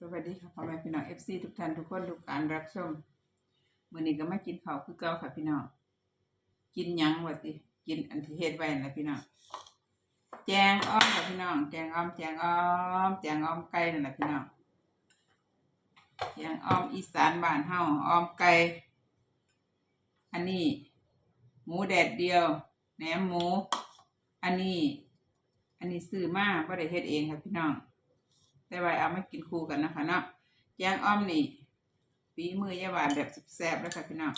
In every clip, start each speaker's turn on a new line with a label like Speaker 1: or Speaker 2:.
Speaker 1: สวัสดีค่ะพ่อแม่พี่น้องเอฟซีทุกท่านทุกคนทุกการรับชมมื้อนี้ก็มากินข้าวคือเก่าค่ะพี่น้องกินยังวะติกินอันที่เฮ็ดไว้นั่นะพี่น้องแจงอ้อมค่ะพี่น้องแจงอ้อมแจงอ้อมแจงอ้อมไก่นั่นแหละพี่น้องแจงอ้อมอีสานบ้านเฮาอ้อมไก่อันนี้ หมูแดดเดียวแหนมหมู อันนี้ อันนี้ซื้อมาบ่ได้เฮ็ดเองค่ะพี่น้อง แต่ว่าเอามากินคู่กันนะคะเนาะแยงอ้อมนี่ฝีมือยายหวานแบบแซ่บๆแล้วค่ะพี่น้อง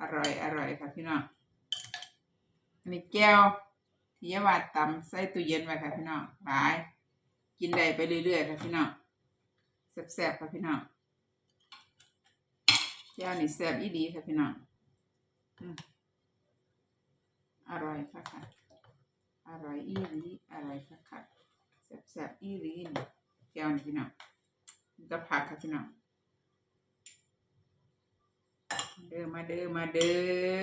Speaker 1: อร่อยอร่อยค่ะพี่น้อง อันนี้แก้วที่ยายหวานตำใส่ตู้เย็นไว้ค่ะพี่น้องหลาย กินได้ไปเรื่อยๆค่ะพี่น้องแซ่บๆค่ะพี่น้องแก้วนี่แซ่บอีดีค่ะพี่น้องอร่อยค่ะค่ะอร่อยอีหลีอร่อยค่ะค่ะ แซ่บๆอีหลีนแก้วนี่พี่น้องจะผักค่ะพี่น้องเด้อมาเด้อมาเด้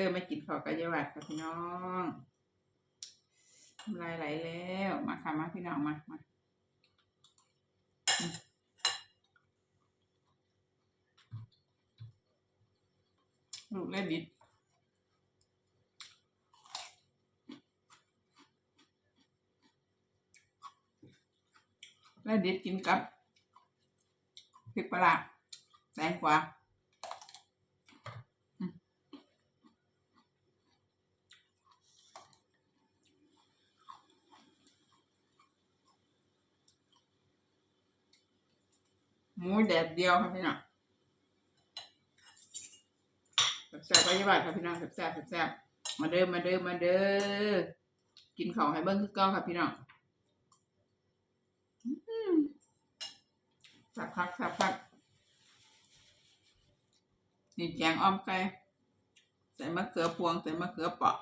Speaker 1: อมากินข้าวกับยาวัดค่ะพี่น้องทำลายไหลแล้วมาค่ะมาพี่น้องมามาลูกเล่นดิด เล่นดิดกินกับพริกปลาแตงกวาหมูแดดเดียวครับพี่น้องแซ่บๆไปยี่บาทครับพี่น้องแซ่บๆแซ่บๆมาเด้อมาเด้อมาเด้อกินข้าวให้เบิ้งคือก้าครับพี่น้องอืม สับพักสับพักนี่แกงอ้อมไก่ใส่มะเขือพวงใส่มะเขือเปาะ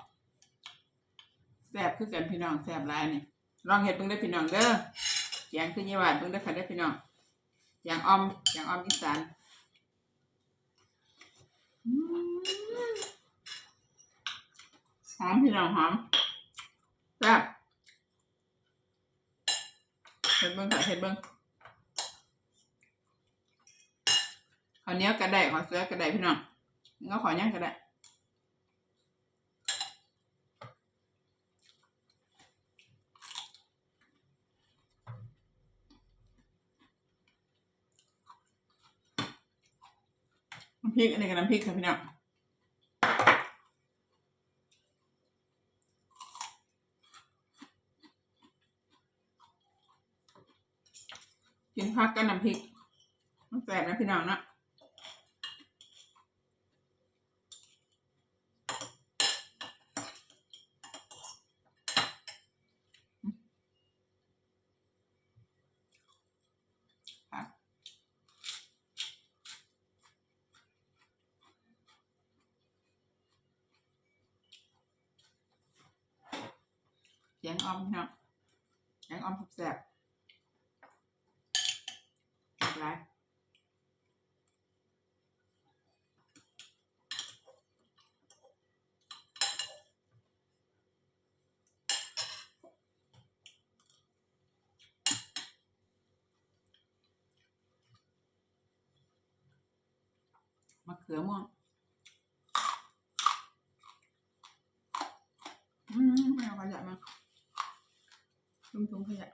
Speaker 1: แซ่บคือกันพี่น้องแซ่บหลายนี่ลองเห็ดเบิ่งได้พี่น้องเด้อแกงคือยี่บาทเบิ่งได้อค่ะเด้พี่น้องแกงอ้อมแกงอ้อมอีสานหอมพี่น้องหอมแซ่บเห็ดเบิ่งค่ะเห็ดเบิ่ง ข้าวเนียกระไดขอเสื้อกระไดพี่น้องงั้นขอย่างกระไดน้ำพริกอันนี้กับน้ำพริกค่ะพี่น้องกินผักกับน้ำพริกมันแสบนะพี่น้องเนาะ งออมพี่น้องแกงออมแซ่บๆอะไรมะเขือม่วงอืมไม่เอาขยะมา ทุ่งทุ่งขยะ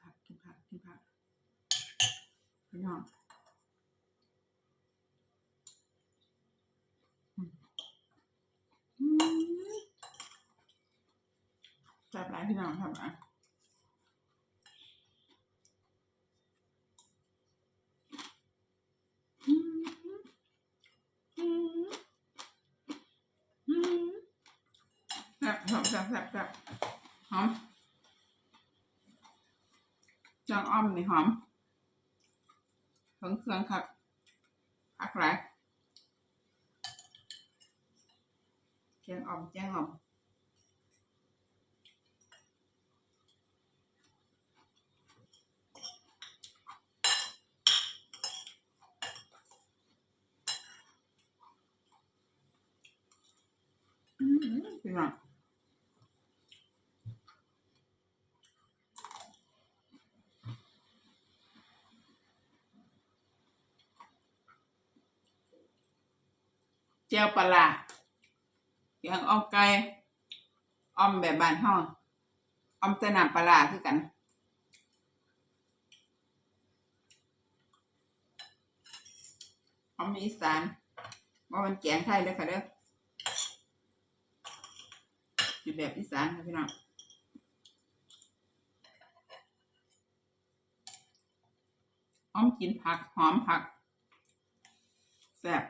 Speaker 1: ผักกินผักกินผักพี่น้องอืมอืมแซ่บหลายพี่น้องทำอะ จ้างอ้อมนี่หอมถึงเครื่องครับพักไรแกงอ่อมแกงอมอืม嗯，对吧？ จียวปลาร้าแกงอ้อมไก่อ้อมแบบบ้านห้องอ้อมแต่น้ำปลาร้าคือกันออมอีสานว่ามันแกงไทยเด้อค่ะเด้ออยู่แบบอีสานค่ะพี่น้องอ้อมกินผักหอมผักแซ่บ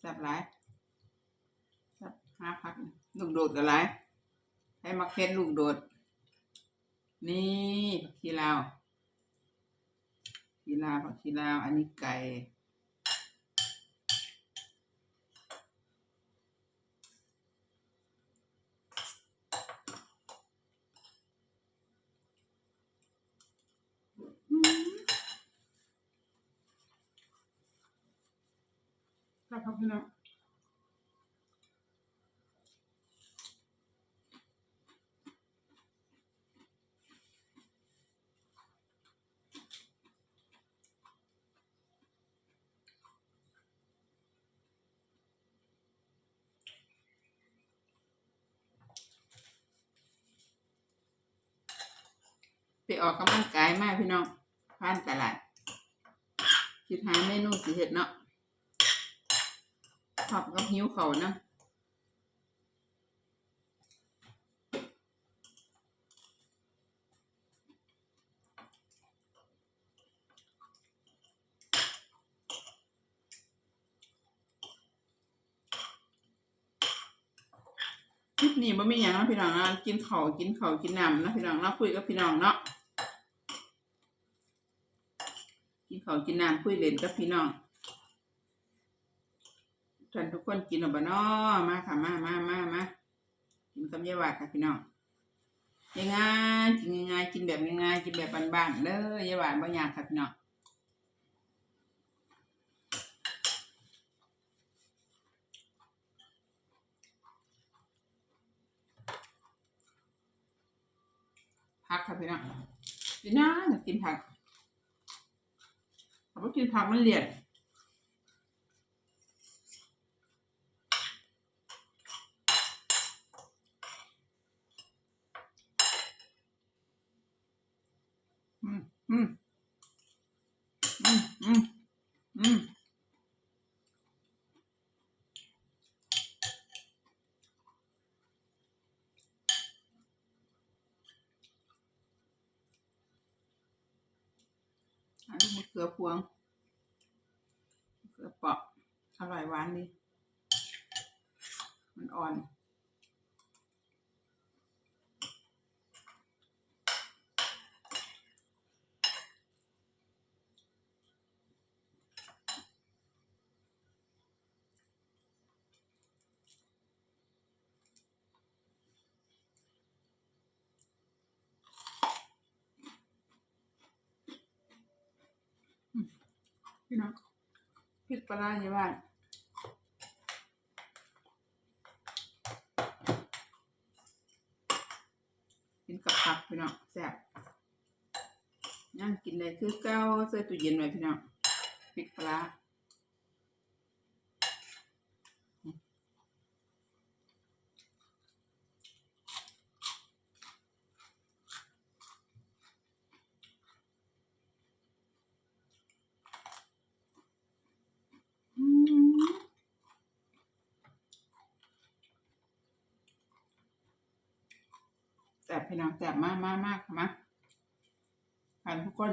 Speaker 1: แซ่บหลายแซ่บห้าพักลูกโดดกับหลายให้มาเค็ดลูกโดด นี่ผักชีลาวชีลาวผักชีลาว อันนี้ไก่ ครับครับพี่น้องไปออกกำลังกายมากพี่น้องผ่านตลาดคิดหาเมนูสิเห็ดเนาะ ขับกับหิวเขานะคลิปนี้มันไม่อย่างนะพี่น้องนะกินเขากินเขากินน้ำนะพี่น้องนาะคุยกับพี่น้องเนาะกินเขากินน้ำคุยเล่นกับพี่น้อง ท่านทุกคนกินหรอเปล่าน้อมาค่ะมามามามากินกับยายวาค่ะพี่น้องง่ายๆกินง่ายๆกินแบบง่ายๆกินแบบบานๆเด้อยายวาดบ่ยากค่ะพี่น้องผักค่ะพี่น้องพี่น้องกินผักถ้าไม่กินผักมันเลี่ยด อืมอืมอืมอืมอันนี้มะเขือพวงมะเขือเปราะอร่อยหวานดีมันอ่อน พี่น้องพริกปลาในบ้านกินกับผักพี่น้องแซ่บนั่งกินได้คือเก้าใส่ตู้เย็นไว้พี่น้องพริกปลาร้าอืมแซ่บพี่น้องแซ่บมากมากมากค่ะมากันทุกคน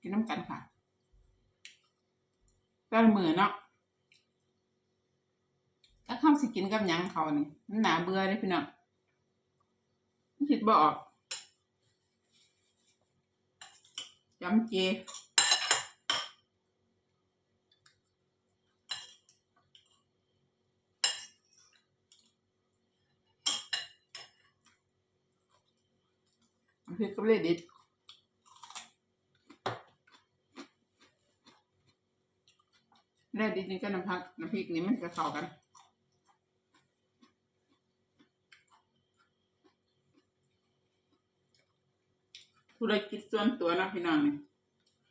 Speaker 1: กินน้ำกันค่ะแต่ละมือเนาะถ้าข้าสิกินกับยังเขานี่มันหนาเบื่อเลยพี่น้องมันคิดบ่ออกจำเจ เพชรก็เล่นดิแร่ดินนี่ก็น้ำพักน้ำพริกนี่มันจะเข้ากันธุรกิจส่วนตัวนะพี่น้องเนี่ย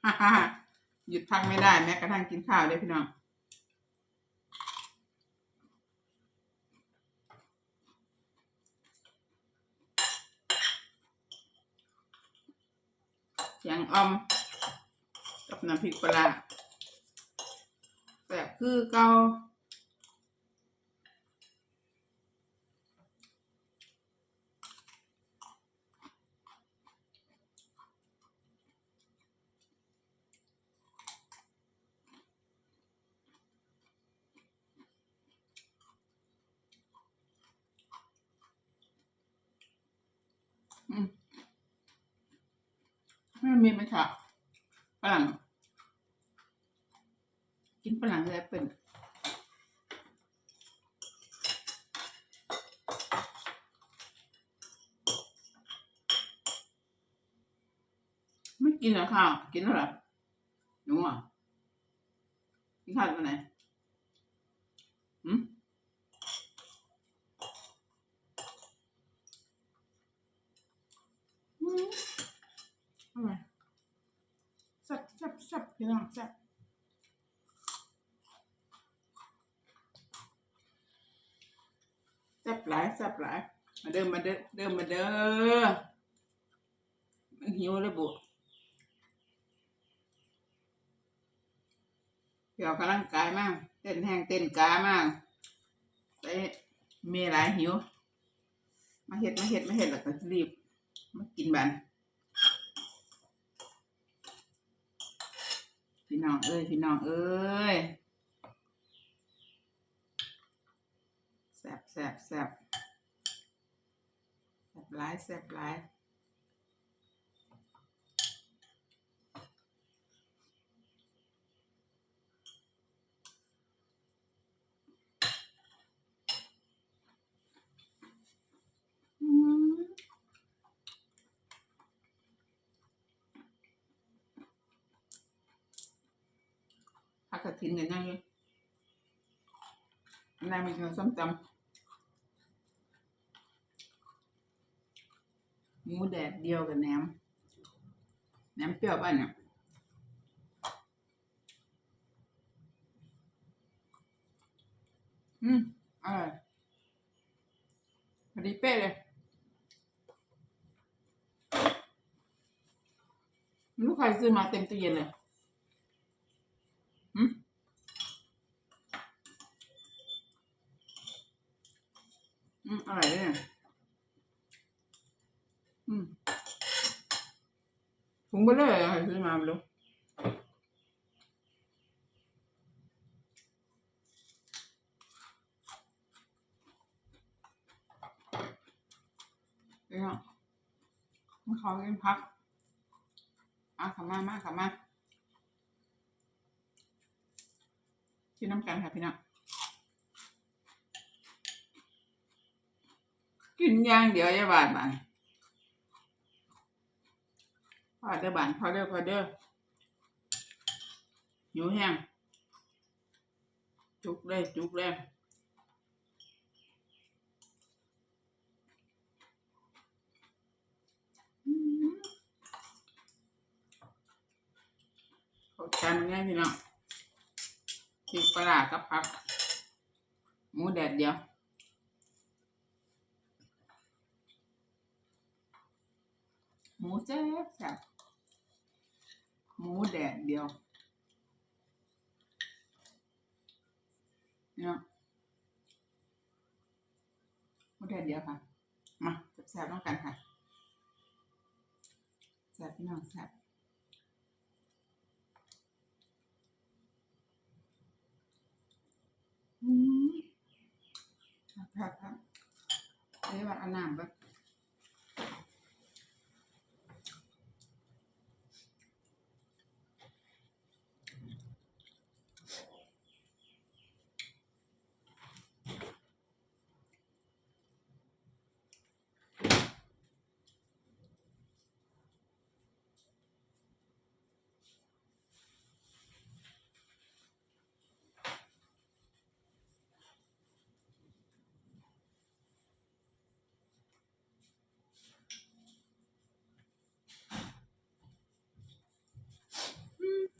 Speaker 1: ฮ่าฮ่าหยุดพักไม่ได้แม้กระทั่งกินข้าวเลยพี่น้อง งออม กับน้ำพริกปลาร้าแบบคือเกาอืม ไม่มีไหมคะฝรั่ง กินฝรั่งเลยเป็นไม่กินหรอข้าวกินแล้วหรอหนูอะกินข้าวตอนไหนหืมอืมอร่อยแซ่บแซ่บแซ่บ พี่น้องแซ่บแซ่บหลายแซ่บหลายมาเดิมมาเด้อเดิมมาเด้อมันหิวเลยบุเกี่ยวกำลังกายมากเต้นแห้งเต้นกามากไปมีหลายหิว มาเห็ดมาเห็ดมาเห็ดแล้วก็รีบมากินบัน พี่ น้องเอ้ยพี่น้องเอ้ยแซบแซบแซบแซบไลายแซบไลายอืมผั กกระถินกันยังอยู่อันนั้นมันคือส้มตำหมูแดดเดียวกับแหนมแหนมเปรี้ยวป่ะเนี่ยอืมอร่อยพอดีเป๊ะเลยลูกใครซื้อมาเต็มตู้เย็นเลยอืม อืมอร่อยเลยเนี่ยอืมถุงเบลเลยใครซื้อมาไม่รู้เดี๋ยวมันขากินพักอะขับมามาขับมาที่น้ำกันค่ะพี่น้อง กินย่างเดี๋ยวอย่าบาดบานพอเด้อบานพอเด้อพอเด้อหิวแห้งจุกเลยจุกเลยอืมเข้าใจมันง่ายพี่น้องพริกปลาร้ากับผัก หมูแดดเดียว มูแซ่บแซ่บหมูแดดเดียวเนี่ยหมูแดดเดียวค่ะ มาแซ่บๆต้องกันค่ะแซ่บพี่น้องแซ่บอืมครับครับเรียว่าอันน้ำแบบ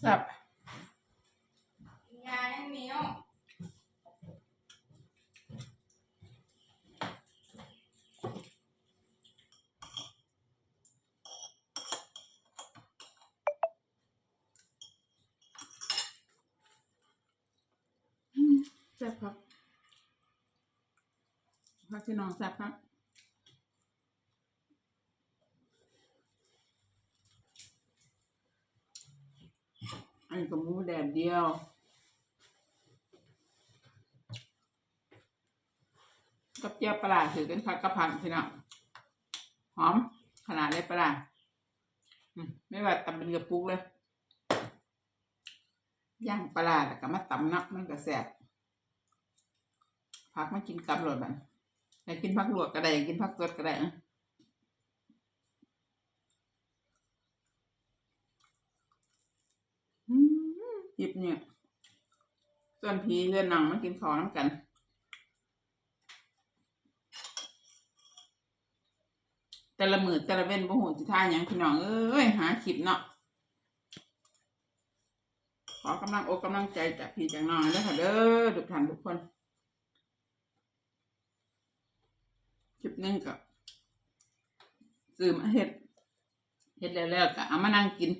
Speaker 1: ครับ
Speaker 2: ยายเหนียว
Speaker 1: แซ่บครับพักที่น้องแซ่บครับ อันนี้ก็หมูแดด เดียว กับเจียวปลาถือเป็นผักกะพราพี่น้องหอม ขนาดเลยปลาไม่ว่าตำเป็นกระปุกเลยย่างปลาแล้วก็มาตำนักมันก็แซ่บผักมากินกับรสบันอยากกินผักลวกก็ได้อยากกินผักสดก็ได้นะอื มหยิบเนี่ยส่วนพีเรือนหนังมากินข้าวน้ำกัน แต่ละมือแต่ละเว้นบ่หูสิท่าหยังพี่น้องเอ้ยหาคลิปเนาะขอกำลังอกกำลังใจจากพี่จากน้องเลยค่ะเด้อทุกท่านทุกคนคลิปนึงก็ซื้อมาเฮ็ดเฮ็ดแล้วๆก็เอามานั่งกิน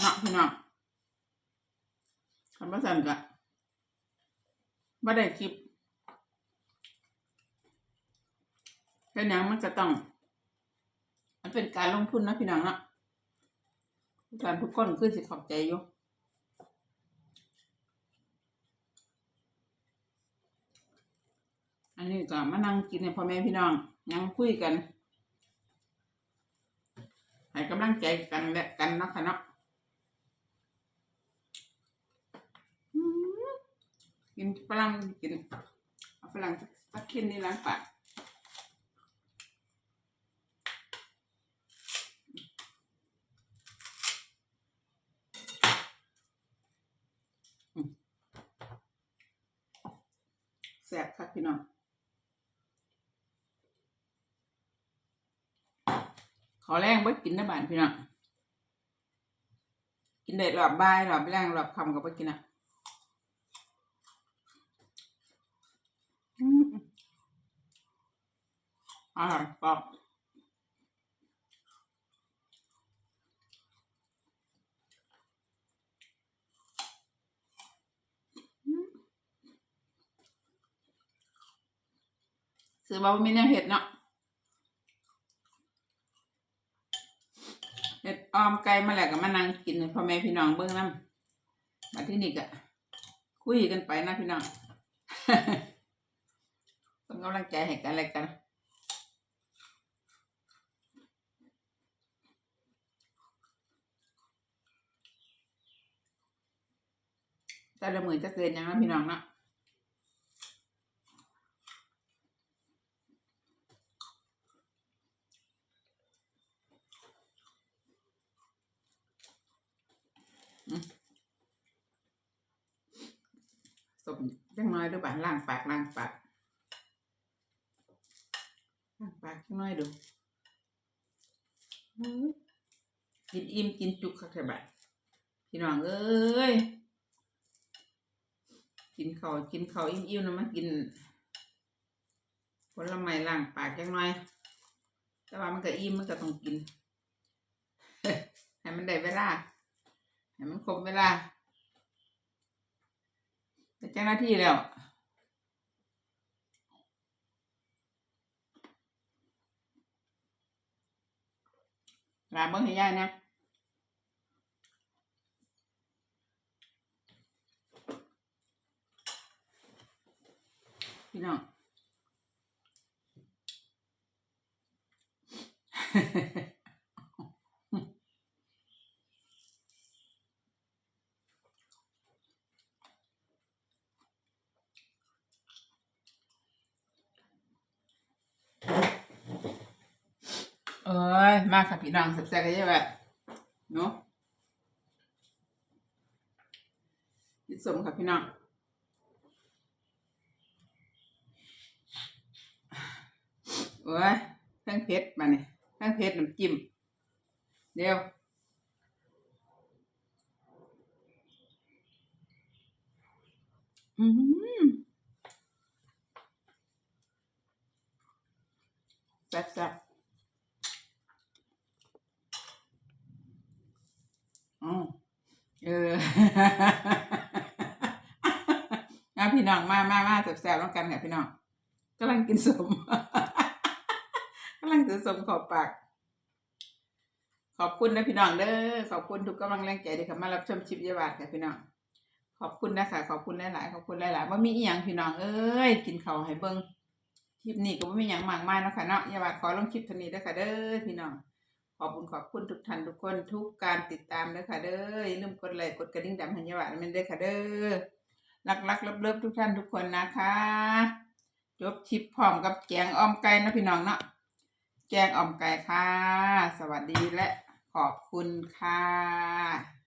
Speaker 1: เนาะพี่น้องคำว่าสั่นก็บ่ได้คลิปแค่นั้มันก็ต้อง มันเป็นการลงทุนนะพี่น้องเนาะทุกานทุกคนคือสิขอบใจอยู่อันนี้ก็มานั่งกินในพ่อแม่พี่น้องยังคุยกันให้กำลังใจกันและกันนะคะเนาะอืม กินฝรั่งกินเอาฝรั่งสักกินนี่ล้างปากแซ่บครับพี่น้องขอแรงบ่กินนะบ้านพี่น้องกินได้รอบบ่ายรอบแรงรอบค่ำก็บ่กินอะอืม อร่อยกรอบอืมซื้อมาบ่มีแนวเห็ดเนาะเฮ็ดออมไก่มาแล้วก็มานั่งกินพ่อแม่พี่น้องเบิ่งนำบัดที่นี่ก็คุยกันไปนะพี่น้อง ต้องกำลังใจให้กันและกัน แต่ละมือจะเกินยังนะพี่น้องเนาะสมจังน้อยดูบ้านล่างปากล่างปากล่างปากจังน้อยดูกินอิ่มกินจุกคักแท้บัดพี่น้องเอ้ย กินข้าวกินข้าวอิ่มๆนะมากินผลไม้ล่างปากจังน้อย แต่ว่ามันก็อิ่มมันก็ต้องกิน ให้มันได้เวลา ให้มันครบเวลาแต่เจ้าหน้าที่แล้วลาเบิ้งให้ยายนะ พี่น้องเอ้ย มาค่ะพี่น้องแซ่บๆกันใช่ไหมเนาะพิสมค่ะพี่น้อง อ้ยเครื่องเพชรมาเนี่ยเครื่องเพชรน้ำจิ้มเดี๋ยวอืมแซ่บๆอืมเอออะพี่น้องมามามาแซ่บๆแล้งกันค่ะพี่น้องกำลังกินสมำลังจะสมขอบปาก ขอบคุณนะพี่น้องเด้อ ขอบคุณทุกกำลังแรงใจที่เข้ามารับชมชิปยาบาทค่ะพี่น้อง ขอบคุณนะคะขอบคุณหลายๆ ขอบคุณหลายๆว่ามีอีหยังพี่น้องเอ้ย กินเขาให้เบิ่งคลิปนี้ก็บ่มีหยังมากมายเนาะค่ะเนาะยาบาทขอลงคลิปท่านี้ด้ค่ะเด้อพี่น้อง ขอบคุณขอบคุณทุกท่านทุกคนทุกการติดตามเด้อค่ะเด้ออย่าลืมกดไลค์กดกระดิ่งดำให้ยาบาทมันด้อค่ะเด้อรักๆเลิฟๆทุกท่านทุกคนนะคะ จบคลิปพร้อมกับแกงอ้อมไก่นะพี่น้องเนาะ แกงอ่อมไก่ค่ะ สวัสดีและขอบคุณค่ะ